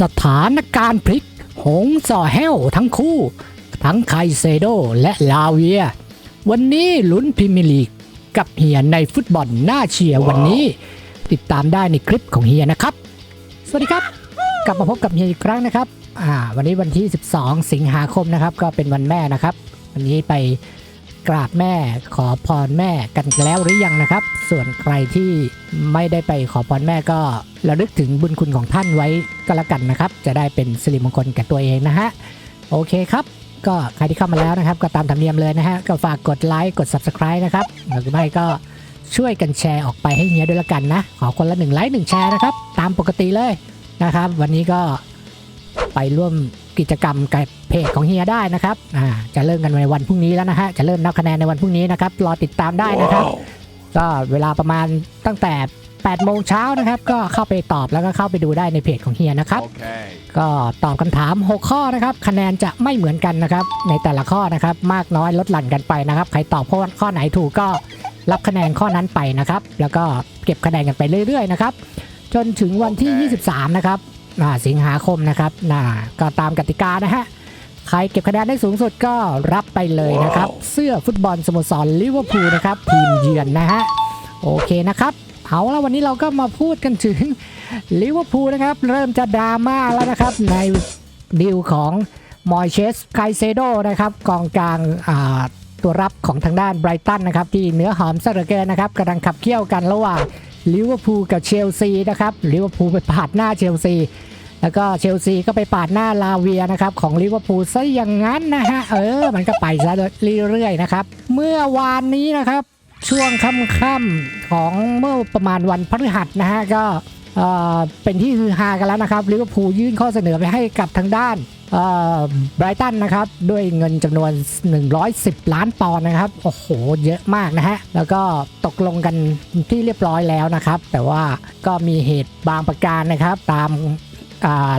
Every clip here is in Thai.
สถานการณ์พลิก หงสอแห้วทั้งคู่ ทั้งไคเซโดและลาเวีย วันนี้ลุ้นพรีเมียร์ลีก กับเฮียในฟุตบอลน่าเชียร์วันนี้ ติดตามได้ในคลิปของเฮียนะครับ สวัสดีครับ กลับมาพบกับเฮียอีกครั้งนะครับอ่าวันนี้วันที่ 12 สิงหาคมนะครับ ก็เป็นวันแม่นะครับ วันนี้ไป กราบแม่ขอพรแม่กันแล้วหรือยังนะครับ ส่วนใครที่ไม่ได้ไปขอพรแม่ก็ระลึกถึงบุญคุณของท่านไว้ก็แล้วกันนะครับ จะได้เป็นสิริมงคลแก่ตัวเองนะฮะโอเคครับ ก็ใครที่เข้ามาแล้วนะครับ ก็ตามธรรมเนียมเลยนะฮะก็ฝากกดไลค์กด subscribe นะครับหรือไม่ก็ช่วยกันแชร์ออกไปให้เฮียด้วยละกันนะ ขอคนละหนึ่งไลค์หนึ่งแชร์นะครับ ตามปกติเลยนะครับ วันนี้ก็ ไปร่วมกิจกรรมกับเพจของเฮียได้นะครับอ่าจะเริ่มกันในวันพรุ่งนี้แล้วนะฮะจะเริ่มนับคะแนนในวันพรุ่งนี้นะครับรอติดตามได้นะครับ ก็เวลาประมาณตั้งแต่8โมงเช้านะครับ ก็เข้าไปตอบแล้วก็เข้าไปดูได้ในเพจของเฮียนะครับ Okay. ก็ตอบคำถาม 6 ข้อนะครับ คะแนนจะไม่เหมือนกันนะครับ ในแต่ละข้อนะครับ มากน้อยลดหลั่นกันไปนะครับ ใครตอบข้อข้อไหนถูกก็รับคะแนนข้อนั้นไปนะครับ แล้วก็เก็บคะแนนกันไปเรื่อยๆนะครับ จนถึงวันที่โอเค23 นะครับ อ่าสิงหาคมนะครับนะก็ตามกติกานะฮะ ใครเก็บคะแนนได้สูงสุดก็รับไปเลยนะครับ เสื้อฟุตบอลสโมสรลิเวอร์พูลนะครับ ทีมเยือนนะฮะ โอเคนะครับ เอาละวันนี้เราก็มาพูดกันถึงลิเวอร์พูลนะครับ เริ่มจะดราม่าแล้วนะครับ ในดีลของมอยเชสไคเซโดนะครับ กองกลางอ่าตัวรับของทางด้านไบรตันนะครับ ที่เนื้อหอมซะเหลือเกินนะครับกำลังขับเคี่ยวกันระหว่างลิเวอร์พูลกับเชลซีนะครับลิเวอร์พูลไปปาดหน้าเชลซีแล้วก็เชลซีก็ไปปาดหน้าลาเวียนะครับของลิเวอร์พูลซะอย่างนั้นนะฮะเออ มันก็ไปซะเรื่อยๆนะครับ เมื่อวานนี้นะครับ ช่วงค่ำๆของเมื่อประมาณวันพฤหัสนะฮะก็เออเป็นที่ฮือฮากันแล้วนะครับลิเวอร์พูลยื่นข้อเสนอไปให้กับทางด้าน ไบรตันนะครับด้วยเงินจำนวน 110 ล้านปอนด์นะครับ โอ้โห เยอะมากนะฮะ แล้วก็ตกลงกันที่เรียบร้อยแล้วนะครับ แต่ว่าก็มีเหตุบางประการนะครับ ตาม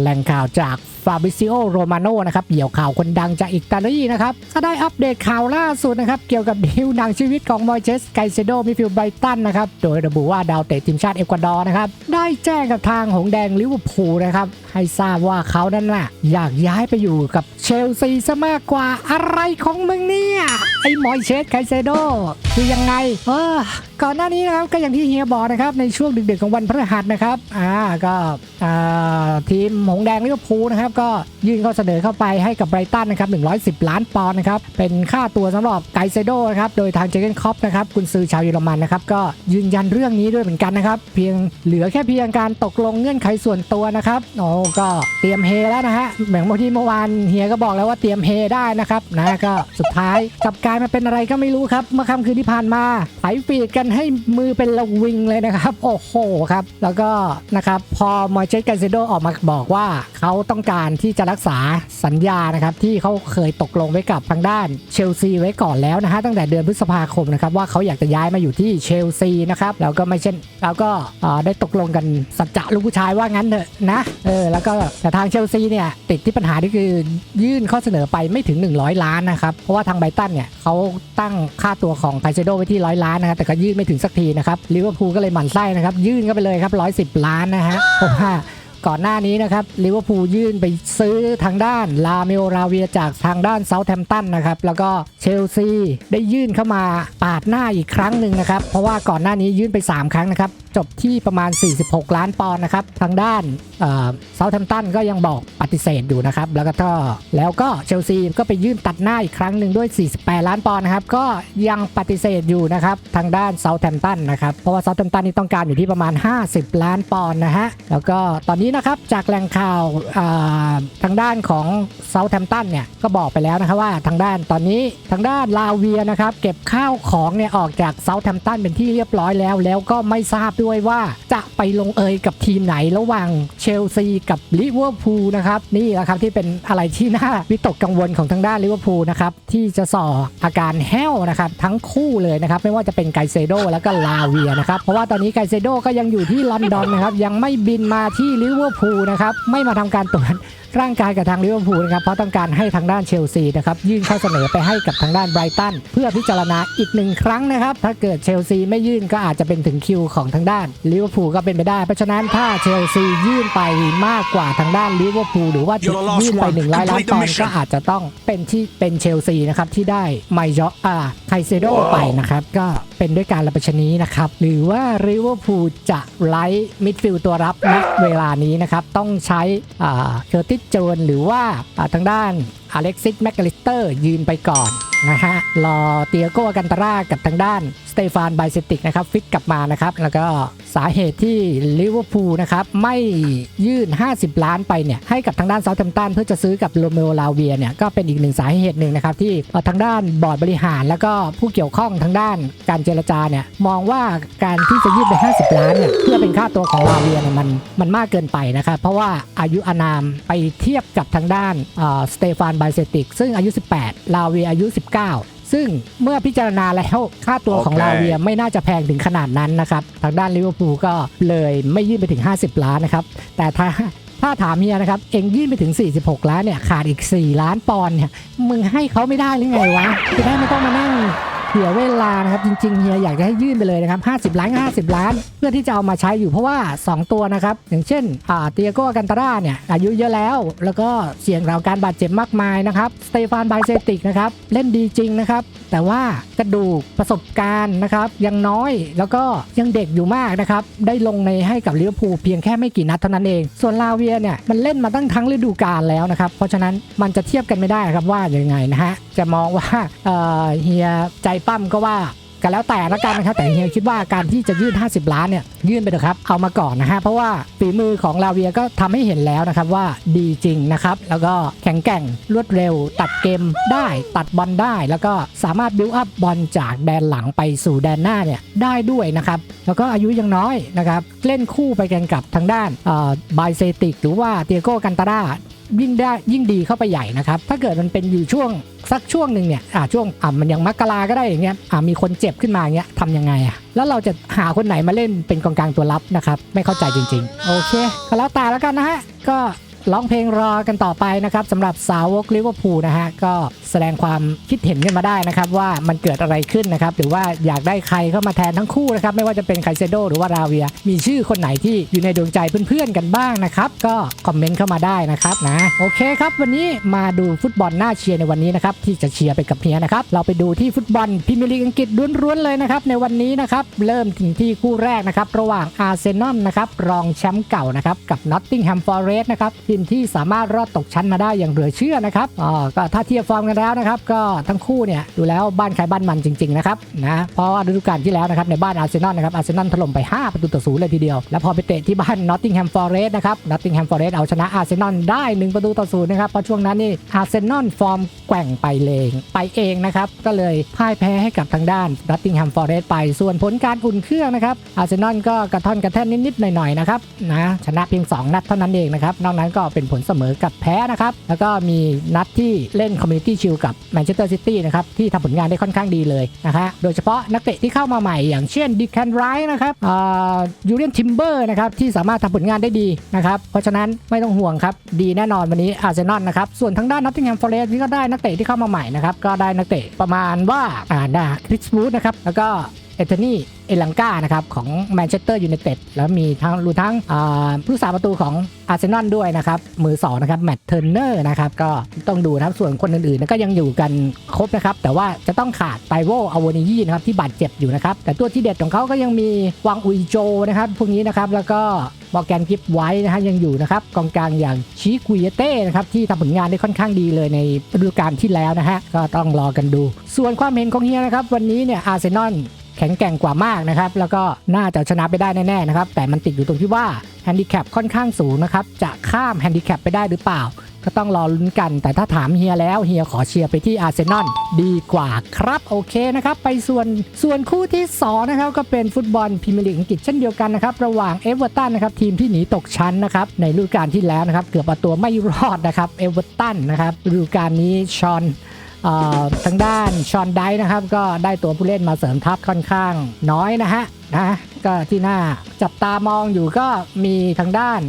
แหล่งข่าวจาก ฟาบ r ิซิโอโรมาโนนะครับเหยี่ยวข่าวคนดังจากอิตาลีนะครับก็ได้อัปเดตข่าวล่าสุดนะครับเกี่ยวกับดิวหนังชีวิตของมอยเชสไกเซโดมิฟิลไบตันนะครับโดยระบุว่าดาวเตะทีมชาติเอกวาดอร์นะครับได้แจ้งกับทางหงแดงลิเวอร์พูลนะครับให้ทราบว่าเขานั้นน่ะอยากย้ายไปอยู่กับเชลซีซะมากกว่าอะไรของมึงเนี่ยไอ้มอยเชสไกเซโดคือยังไงเออก่อนหน้านี้นะครับก็อย่างที่เฮียบอกนะครับในช่วงดึกๆของวันพฤหัสนะครับอ่าก็อ่าทีมหงแดงลิเวอร์พูลนะครับก็ยื่นข้อเสนอเข้าไปให้กับไบรตันนะครับ110 ล้านปอนด์นะครับเป็นค่าตัวสำหรับไกเซโดนะครับโดยทางเจเกนคอปนะครับกุนซือชาวเยอรมันนะครับก็ยืนยันเรื่องนี้ด้วยเหมือนกันนะครับเพียงเหลือแค่เพียงการตกลงเงื่อนไขส่วนตัวนะครับโอ้ก็เตรียมเฮแล้วนะฮะเหมือนเมื่อที่เมื่อวานเฮียก็บอกแล้วว่าเตรียมเฮได้นะครับนะก็สุดท้ายกับกลายมาเป็นอะไรก็ไม่รู้ครับเมื่อค่ำคืนที่ผ่านมาไถฟีดกันให้มือเป็นระวิงเลยนะครับโอ้โหครับแล้วก็นะครับพอมอยเชสไกเซโดออกมาบอกว่าเขาต้องการที่จะรักษาสัญญานะครับที่เขาเคยตกลงไว้กับทางด้านเชลซีไว้ก่อนแล้วนะฮะตั้งแต่เดือนพฤษภาคมนะครับว่าเขาอยากจะย้ายมาอยู่ที่เชลซีนะครับแล้วก็ไม่เช่นแล้วก็ได้ตกลงกันสัจจะลูกผู้ชายว่างั้นเถอะนะเออแล้วก็แต่ทางเชลซีเนี่ยติดที่ปัญหาที่คือยื่นข้อเสนอไปไม่ถึง 100 ล้านนะครับเพราะว่าทางไบรตันเนี่ยเขาตั้งค่าตัวของไคเซโดไว้ที่ร้อยล้านนะครับแต่ก็ยื่นไม่ถึงสักทีนะครับลิเวอร์พูลก็เลยหมั่นไส้นะครับยื่นก็ไปเลยครับ110 ล้านนะฮะเพราะว่า ก่อนหน้านี้นะครับลิเวอร์พูลยื่นไปซื้อทางด้านลาเมโอราเวียจากทางด้านเซาท์แฮมป์ตันนะครับ แล้วก็เชลซีได้ยื่นเข้ามาปาดหน้าอีกครั้งหนึ่งนะครับ เพราะว่าก่อนหน้านี้ยื่นไป 3 ครั้งนะครับ จบที่ประมาณ 46 ล้านปอนด์นะครับ ทางด้านเซาท์แฮมป์ตันก็ยังบอกปฏิเสธอยู่นะครับ แล้วก็แล้วก็เชลซีก็ไปยื่นตัดหน้าอีกครั้งหนึ่งด้วย 48 ล้านปอนด์นะครับ ก็ยังปฏิเสธอยู่นะครับ ทางด้านเซาท์แฮมป์ตันนะครับ เพราะว่าเซาท์แฮมป์ตันนี่ต้องการอยู่ที่ประมาณ 50 ล้านปอนด์นะฮะ แล้วก็ตอนนี้นะครับจากแหล่งข่าวาทางด้านของเซาท์แฮมป์ตันเนี่ยก็บอกไปแล้วนะครับว่าทางด้านตอนนี้ทางด้านลาเวียนะครับเก็บข้าวของเนี่ยออกจากเซาท์แฮมป์ตันเป็นที่เรียบร้อยแล้ว แล้วก็ไม่ทราบด้วยว่าจะไปลงเอยกับทีมไหนระหว่างเชลซีกับลิเวอร์พูลนะครับนี่แหละครับที่เป็นอะไรที่น่าวิตกกังวลของทางด้านลิเวอร์พูลนะครับที่จะส่ออาการแห้วนะครับทั้งคู่เลยนะครับไม่ว่าจะเป็นไกเซโดแล้วก็ลาเวียนะครับเพราะว่าตอนนี้ไกเซโดก็ยังอยู่ที่ลอนดอนนะครับยังไม่บินมาที่ลิเวเวอร์พูลนะครับไม่มาทำการตรวจร่างกายกับทางลิเวอร์พูลนะครับเพราะต้องการให้ทางด้านเชลซีนะครับยื่นข้อเสนอไปให้กับทางด้านไบรตันเพื่อพิจารณาอีกหนึ่งครั้งนะครับ ถ้าเกิดเชลซีไม่ยื่นก็อาจจะเป็นถึงคิวของทางด้านลิเวอร์พูลก็เป็นไปได้ เพราะฉะนั้นถ้าเชลซียื่นไปมากกว่าทางด้านลิเวอร์พูลหรือว่าจะยื่นไป100ล้านปอนด์ก็อาจจะต้องเป็นที่เป็นเชลซีนะครับที่ได้ไมยออ่าไคเซโดไปนะครับก็เป็นด้วยการระประชนี้นะครับหรือว่าลิเวอร์พูลจะไล่มิดฟิลด์ตัวรับณเวลานี้นะครับต้องใช้เคอร์ติสเจนหรือว่าทางด้าน อเล็กซิสแมคกาลิสเตอร์ยืนไปก่อนนะฮะ รอเตียโกกันตาร่ากับทางด้านสเตฟานไบเซติกนะครับ ฟิตกลับมานะครับ แล้วก็สาเหตุที่ลิเวอร์พูลนะครับ ไม่ยื่น 50 ล้านไปเนี่ย ให้กับทางด้านเซาท์แฮมป์ตันเพื่อจะซื้อกับโรเมโอลาเวียเนี่ย ก็เป็นอีกหนึ่งสาเหตุหนึ่งนะครับ ที่ทางด้านบอร์ดบริหาร แล้วก็ผู้เกี่ยวข้องทางด้านการเจรจาเนี่ยมองว่าการที่จะยื่นไป 50 ล้านเนี่ยเพื่อเป็นค่าตัวของลาเวียเนี่ยมันมันมากเกินไปนะครับเพราะว่าอายุอานามไปเทียบกับทางด้านสเตฟานไบเซติก ซึ่งอายุ 18 ลาเวียอายุ 19 ซึ่งเมื่อพิจารณาแล้วค่าตัวของโอเคลาเวียไม่น่าจะแพงถึงขนาดนั้นนะครับ ทางด้านลิเวอร์พูลก็เลยไม่ยื่นไปถึง 50 ล้านนะครับ แต่ถ้าถ้าถามเฮียนะครับ เองยื่นไปถึง 46 ล้านเนี่ย ขาดอีก 4 ล้านปอนด์เนี่ย มึงให้เขาไม่ได้หรือไงวะจะได้ไม่ต้องมานั่ง เสียเวลานะครับจริงๆเฮียอยากจะให้ยื่นไปเลยนะครับ50 ล้าน 50 ล้าน เพื่อที่จะเอามาใช้อยู่เพราะว่า 2 ตัวนะครับ อย่างเช่นอ่าเตียโกกันตาร่าเนี่ยอายุเยอะแล้ว แล้วก็เสี่ยงเราการบาดเจ็บมากมายนะครับสเตฟานไบเซติกนะครับเล่นดีจริงนะครับแต่ว่ากระดูกประสบการณ์นะครับยังน้อยแล้วก็ยังเด็กอยู่มากนะครับได้ลงในให้กับลิเวอร์พูลเพียงแค่ไม่กี่นัดเท่านั้นเอง ส่วนลาเวียเนี่ยมันเล่นมาตั้งทั้งฤดูกาลแล้วนะครับเพราะฉะนั้นมันจะเทียบกันไม่ได้ครับว่ายังไงนะฮะ จะมองว่าเฮียใจปั้มก็ว่ากันแล้วแต่ละกันนะครับแต่เฮียคิดว่าการที่จะยื่น 50 ล้านเนี่ยยื่นไปเถอะครับเอามาก่อนนะฮะเพราะว่าฝีมือของลาเวียก็ทำให้เห็นแล้วนะครับว่าดีจริงนะครับแล้วก็แข็งแกร่งรวดเร็ว ตัดเกมได้ตัดบอลได้ แล้วก็สามารถบิวอัพบอลจากแดนหลังไปสู่แดนหน้าเนี่ยได้ด้วยนะครับแล้วก็อายุยังน้อยนะครับเล่นคู่ไปกันกับทางด้านบายเซติกหรือว่าเตียโกกันตารา ยิ่งได้ยิ่งดีเข้าไปใหญ่นะครับ ถ้าเกิดมันเป็นอยู่ช่วงสักช่วงหนึ่งเนี่ยอ่าช่วงอ่ามันยังมักกราก็ได้อย่างเงี้ยอ่ามีคนเจ็บขึ้นมาเงี้ยทำยังไงอะแล้วเราจะหาคนไหนมาเล่นเป็นกองกลางตัวรับนะครับ ไม่เข้าใจจริง ๆ โอเคก็แล้วแต่แล้วกันนะฮะก็ ร้องเพลงรอกันต่อไปนะครับสำหรับสาวกลิเวอร์พูลนะฮะก็แสดงความคิดเห็นกันมาได้นะครับว่ามันเกิดอะไรขึ้นนะครับหรือว่าอยากได้ใครเข้ามาแทนทั้งคู่นะครับไม่ว่าจะเป็นไคเซโดหรือว่าราเวีย มีชื่อคนไหนที่อยู่ในดวงใจเพื่อนๆกันบ้างนะครับก็คอมเมนต์เข้ามาได้นะครับนะโอเคครับ วันนี้มาดูฟุตบอลหน่าเชียร์ในวันนี้นะครับที่จะเชียร์ไปกับเฮียนะครับเราไปดูที่ฟุตบอลพรีเมียร์ลีกอังกฤษล้วนๆเลยนะครับในวันนี้นะครับเริ่มถึงที่คู่แรกนะครับระหว่างอาร์เซนอลนะครับรองแชมป์เก่านะครับกับนอตติงแฮมฟอร์เรสต์นะครับทีมที่สามารถรอดตกชั้นมาได้อย่างเหลือเชื่อนะครับอ๋อก็ถ้าเทียบฟอร์มกันแล้วนะครับก็ทั้งคู่เนี่ยดูแล้วบ้านใครบ้านมันจริงๆนะครับนะเพราะว่าฤดูกาลที่แล้วนะครับในบ้านอาร์เซนอลนะครับอาร์เซนอลถล่มไป 5 ประตูต่อศูนย์เลยทีเดียว แล้วพอไปเตะที่บ้านนอตติงแฮมฟอร์เรสต์นะครับนอตติงแฮมฟอร์เรสต์เอาชนะอาร์เซนอลได้ 1 ประตูต่อศูนย์นะครับเพราะช่วงนั้นนี่อาร์เซนอลฟอร์มแกว่งไปเลงไปเองนะครับก็เลยพ่ายแพ้ให้กับทางด้านนอตติงแฮมฟอร์เรสต์ไปส่วนผลการอุ่นเครื่องนะครับอาร์เซนอลก็กระท่อนกระแท่นนิดๆหน่อยๆนะครับนะชนะเพียง 2 นัดเท่านั้นเองนะครับนอกนั้นก็เป็นผลเสมอกับแพ้นะครับ แล้วก็มีนัดที่เล่นคอมมูนิตี้ชิลกับแมนเชสเตอร์ซิตี้นะครับ ที่ทำผลงานได้ค่อนข้างดีเลยนะคะโดยเฉพาะนักเตะที่เข้ามาใหม่อย่างเช่นดิแคนไรท์นะครับยูเรียนทิมเบอร์นะครับ ที่สามารถทำผลงานได้ดีนะครับ เพราะฉะนั้นไม่ต้องห่วงครับ ดีแน่นอนวันนี้อาร์เซนอลนะครับ ส่วนทางด้านนอตติงแฮมฟอร์เรสต์ที่ก็ได้นักเตะที่เข้ามาใหม่นะครับก็ได้นักเตะประมาณว่าอ่าได้คริสบูธนะครับแล้วก็ เอเทนี่เอลังกานะครับของแมนเชสเตอร์ยูไนเต็ดแล้วมีทั้งรู้ทั้งผู้สาประตูของอาร์เซนอลด้วยนะครับมือสองนะครับแมตต์เทอร์เนอร์นะครับก็ต้องดูนะครับส่วนคนอื่นๆก็ยังอยู่กันครบนะครับแต่ว่าจะต้องขาดไตโวอวนิยีนะครับที่บาดเจ็บอยู่นะครับแต่ตัวที่เด็ดของเขาก็ยังมีวังอุยโจนะครับพวกนี้นะครับแล้วก็มอร์แกนกิฟไว้นะฮะยังอยู่นะครับกองกลางอย่างชิกุยเต้นะครับที่ทำผลงานได้ค่อนข้างดีเลยในฤดูกาลที่แล้วนะฮะก็ต้องรอกันดู ส่วนความเห็นของเฮียนะครับวันนี้เนี่ยอาร์เซนอล แข็งแกร่งกว่ามากนะครับ แล้วก็น่าจะชนะไปได้แน่ๆนะครับ แต่มันติดอยู่ตรงที่ว่าแฮนดิแคปค่อนข้างสูงนะครับ จะข้ามแฮนดิแคปไปได้หรือเปล่า ก็ต้องรอลุ้นกัน แต่ถ้าถามเฮียแล้วเฮียขอเชียร์ไปที่อาร์เซนอลดีกว่าครับโอเคนะครับ ไปส่วนส่วนคู่ที่ 2 นะครับ ก็เป็นฟุตบอลพรีเมียร์ลีกอังกฤษเช่นเดียวกันนะครับ ระหว่างเอเวอร์ตันนะครับทีมที่หนีตกชั้นนะครับในฤดูกาลที่แล้วนะครับเกือบเอาตัวไม่รอดนะครับเอเวอร์ตันนะครับฤดูกาลนี้ชอน ทางด้านชอนไดนะครับ ก็ได้ตัวผู้เล่นมาเสริมทัพค่อนข้างน้อยนะฮะนะก็ที่หน้าจับตามองอยู่ก็มีทางด้าน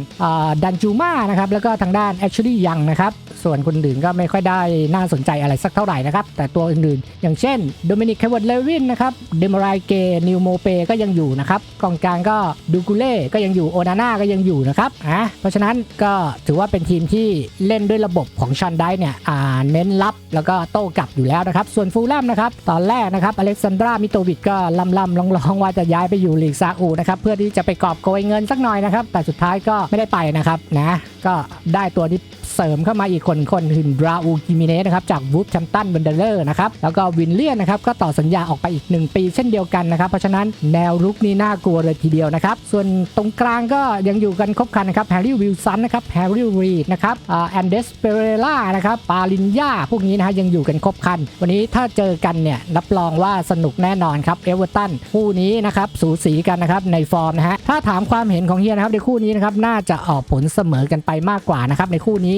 ดันจูมานะครับแล้วก็ทางด้านแอชลี่ยังนะครับ ส่วนคนอื่นก็ไม่ค่อยได้น่าสนใจอะไรสักเท่าไหร่นะครับ แต่ตัวอื่นๆ อย่างเช่นโดมินิกเคเวิร์ดเลวินนะครับเดมารายเกนิวโมเปก็ยังอยู่นะครับกองกลางก็ดูกุเล่ก็ยังอยู่โอนาน่าก็ยังอยู่นะครับอะเพราะฉะนั้นก็ถือว่าเป็นทีมที่เล่นด้วยระบบของชันไดเนี่ยอ่าเน้นรับแล้วก็โต้กลับอยู่แล้วนะครับ ส่วนฟูลแลมนะครับตอนแรกนะครับอเล็กซานดรามิโตวิชก็ลำลำลองลองๆว่าจะย้ายไปอยู่ลีกซาอุนะครับเพื่อที่จะไปกอบโกยเงินสักหน่อยนะครับแต่สุดท้ายก็ไม่ได้ไปนะครับนะก็ได้ตัวที่ เสริมเข้ามาอีกคนคนคือราอูกิมิเนสนะครับจากวูฟแชมตันเบนเดเลอร์นะครับแล้วก็วินเลียนนะครับก็ต่อสัญญาออกไปอีก 1 ปีเช่นเดียวกันนะครับ เพราะฉะนั้นแนวรุกนี่น่ากลัวเลยทีเดียวนะครับ ส่วนตรงกลางก็ยังอยู่กันครบคันนะครับแฮร์รี่วิลสันนะครับแฮร์รี่รีดนะครับแอนเดสเปเรล่านะครับปาลินยาพวกนี้นะฮะยังอยู่กันครบคัน วันนี้ถ้าเจอกันเนี่ยรับรองว่าสนุกแน่นอนครับเอเวอร์ตันคู่นี้นะครับสูสีกันนะครับในฟอร์มนะฮะถ้าถามความเห็นของเฮียนะครับในคู่นี้นะครับน่าจะออกผลเสมอกันไปมากกว่านะครับในคู่นี้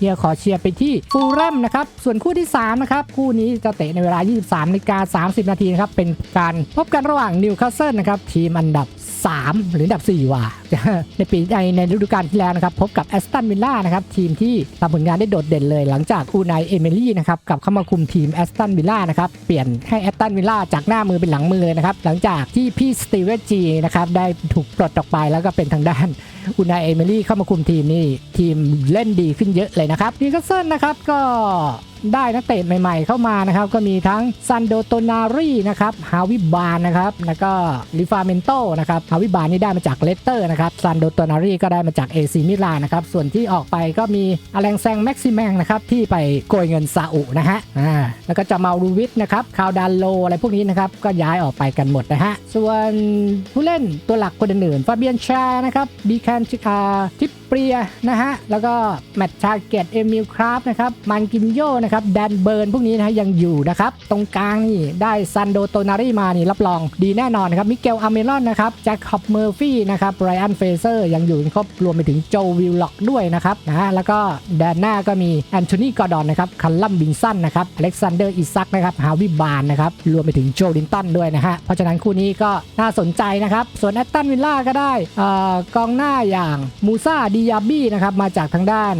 เฮียขอเชียร์ไปที่ฟูลแรมนะครับ ส่วนคู่ที่ 3 นะครับ คู่นี้จะเตะในเวลา 23นาฬิกา30 นาทีนะครับ เป็นการพบกันระหว่างนิวคาสเซิลนะครับ ทีมอันดับ 3 หรืออันดับ 4 ว่ะ ในปีในในฤดูกาลที่แล้วนะครับ พบกับแอสตันวิลล่านะครับ ทีมที่ทำผลงานได้โดดเด่นเลย หลังจากอูนายเอเมลี่นะครับกลับเข้ามาคุมทีมแอสตันวิลล่านะครับ เปลี่ยนให้แอสตันวิลล่าจากหน้ามือเป็นหลังมือเลยนะครับหลังจากที่พี่สตีเวนจีนะครับได้ถูกปลดออกไปแล้วก็เป็นทางด้านอุนายเอมิลี่เข้ามาคุมทีมนี่ทีมเล่นดีขึ้นเยอะเลยนะครับพีคัสเซิลนะครับก็ ได้นักเตะใหม่ๆ เข้ามานะครับ ก็มีทั้งซันโดโตนารีนะครับฮาวิบานนะครับแล้วก็ลิฟาเมนโตนะครับฮาวิบานนี่ได้มาจากเลสเตอร์นะครับซันโดโตนารีก็ได้มาจากเอซีมิลานนะครับส่วนที่ออกไปก็มีอแลงแซงแม็กซิแมงนะครับที่ไปโกยเงินซาอุนะฮะอ่าแล้วก็จะมารูวิทนะครับคาวดานโลอะไรพวกนี้นะครับก็ย้ายออกไปกันหมดนะฮะส่วนผู้เล่นตัวหลักคนอื่นๆฟาเบียนชานะครับบีแคนชิคาทิปเปียนะฮะแล้วก็แมตช์ชาเกตเอมิลคราฟนะครับมันกินโยนะครับแดนเบิร์นพวกนี้นะฮะยังอยู่นะครับตรงกลางนี่ได้ซันโดโตนารีมานี่รับรองดีแน่นอนครับมิเกลอาเมรอนนะครับแจ็คคอบเมอร์ฟี่นะครับไรอันเฟเซอร์ยังอยู่ครบรวมไปถึงโจวิลล็อกด้วยนะครับนะแล้วก็แดนหน้าก็มีแอนโทนีกอร์ดอนนะครับคัลลัมบินสันนะครับอเล็กซานเดอร์อิซักนะครับฮาวิบานนะครับรวมไปถึงโจลินตันด้วยนะฮะเพราะฉะนั้นคู่นี้ก็น่าสนใจนะครับส่วนแอตตันวิลล่าก็ได้อ่อกองหน้าอย่างมูซาดิยาบี้นะครับมาจากทางด้าน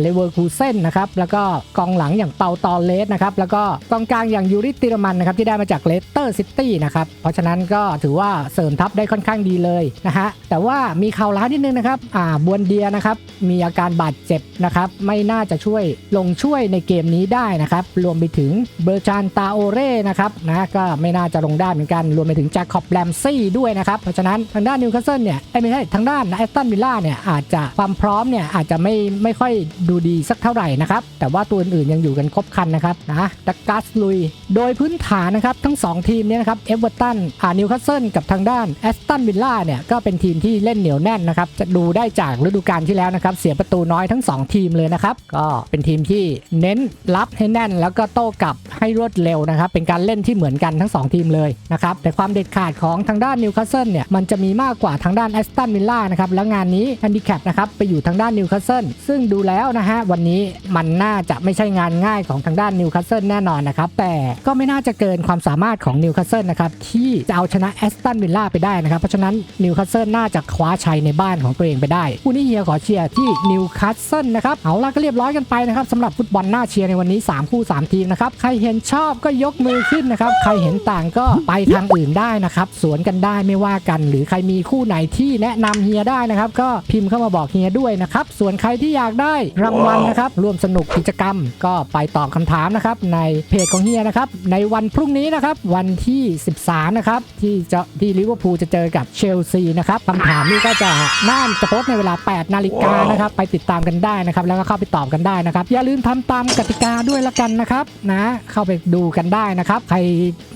เลเวอร์คูเซนนะครับแล้วก็กองหลังอย่างเปาตอเลสนะครับแล้วก็กองกลางอย่างยูริติรมันนะครับที่ได้มาจากเลสเตอร์ซิตี้นะครับเพราะฉะนั้นก็ถือว่าเสริมทัพได้ค่อนข้างดีเลยนะฮะแต่ว่ามีข่าวร้ายนิดนึงนะครับอ่าบวนเดียนะครับมีอาการบาดเจ็บนะครับไม่น่าจะช่วยลงช่วยในเกมนี้ได้นะครับรวมไปถึงเบอร์จานตาโอเร่นะครับนะก็ไม่น่าจะลงได้เหมือนกัน รวมไปถึงแจ็คคอบแลมซี่ด้วยนะครับเพราะฉะนั้นทางด้านนิวคาสเซิลเนี่ยเอ้ยไม่ใช่ทางด้านแอสตันวิลล่าเนี่ยอาจจะความพร้อมเนี่ยอาจจะไม่ไม่ค่อยดูดีสักเท่าไหร่นะครับแต่ว่าตัวอื่นๆยังอยู่กันครบคันนะครับนะดักกัสลุย โดยพื้นฐานนะครับทั้ง 2 ทีมเนี่ยนะครับเอเวอร์ตันอ่านิวคาสเซิลกับทางด้านแอสตันวิลล่าเนี่ยก็เป็นทีมที่เล่นเหนียวแน่นนะครับจะดูได้จากฤดูกาลที่แล้วนะครับเสียประตูน้อยทั้ง 2 ทีมเลยนะครับก็เป็นทีมที่เน้นรับให้แน่น แล้วก็โต้กลับให้รวดเร็วนะครับเป็นการเล่นที่เหมือนกันทั้ง 2 ทีมเลยนะครับแต่ความเด็ดขาดของทางด้านนิวคาสเซิลเนี่ยมันจะมีมากกว่าทางด้านแอสตันวิลล่านะครับแล้วงานนี้แฮนดิแคปนะครับไปอยู่ทางด้านนิวคาสเซิลซึ่งดูแล้วนะฮะวันนี้มันน่าจะไม่ใช่งานง่ายของทางด้านนิวคาสเซิลแน่นอนนะครับ แต่ก็ไม่น่าจะเกินความสามารถของนิวคาสเซิลนะครับ ที่จะเอาชนะแอสตันวิลล่าไปได้นะครับ เพราะฉะนั้นนิวคาสเซิลน่าจะคว้าชัยในบ้านของตัวเองไปได้คู่นี้เฮียขอเชียร์ที่นิวคาสเซิลนะครับเอาล่ะก็เรียบร้อยกันไปนะครับสำหรับฟุตบอลหน่าเชียร์ในวันนี้ 3 คู่ 3 ทีมนะครับใครเห็นชอบก็ยกมือขึ้นนะครับใครเห็นต่างก็ไปทางอื่นได้นะครับสวนกันได้ไม่ว่ากัน หรือใครมีคู่ไหนที่แนะนำเฮียได้นะครับก็พิมพ์เข้ามาบอกเฮียด้วยนะครับส่วนใครที่อยากได้รางวัลนะครับร่วมสนุกกิจกรรมก็ไปตอบคำถามนะครับในเพจของเฮียนะครับในวันพรุ่งนี้นะครับวันที่ 13 นะครับที่จะที่ลิเวอร์พูลจะเจอกับเชลซีนะครับคำถามนี้ก็จะน่านจะโพสต์ในเวลา 8 นาฬิกานะครับไปติดตามกันได้นะครับแล้วก็เข้าไปตอบกันได้นะครับ อย่าลืมทำตามกติกาด้วยละกันนะครับนะเข้าไปดูกันได้นะครับ ใคร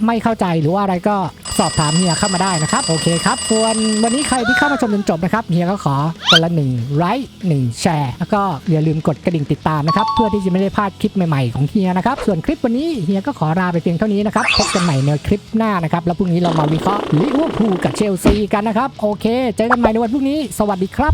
ไม่เข้าใจหรือว่าอะไรก็สอบถามเฮียเข้ามาได้นะครับ โอเคครับส่วนวันนี้ใครที่เข้ามาชมจนจบนะครับเฮียก็ขอคนละหนึ่งไลค์หนึ่งแชร์แล้วก็อย่าลืมกดกระดิ่งติดตามนะครับ เพื่อที่จะไม่ได้พลาดคลิปใหม่ๆของเฮียนะครับ ส่วนคลิปวันนี้เฮียก็ขอลาไปเพียงเท่านี้นะครับ พบกันใหม่ในคลิปหน้านะครับ แล้วพรุ่งนี้เรามาวิเคราะห์ลิเวอร์พูลกับเชลซีกันนะครับ โอเค เจอกันใหม่ในวันพรุ่งนี้ สวัสดีครับ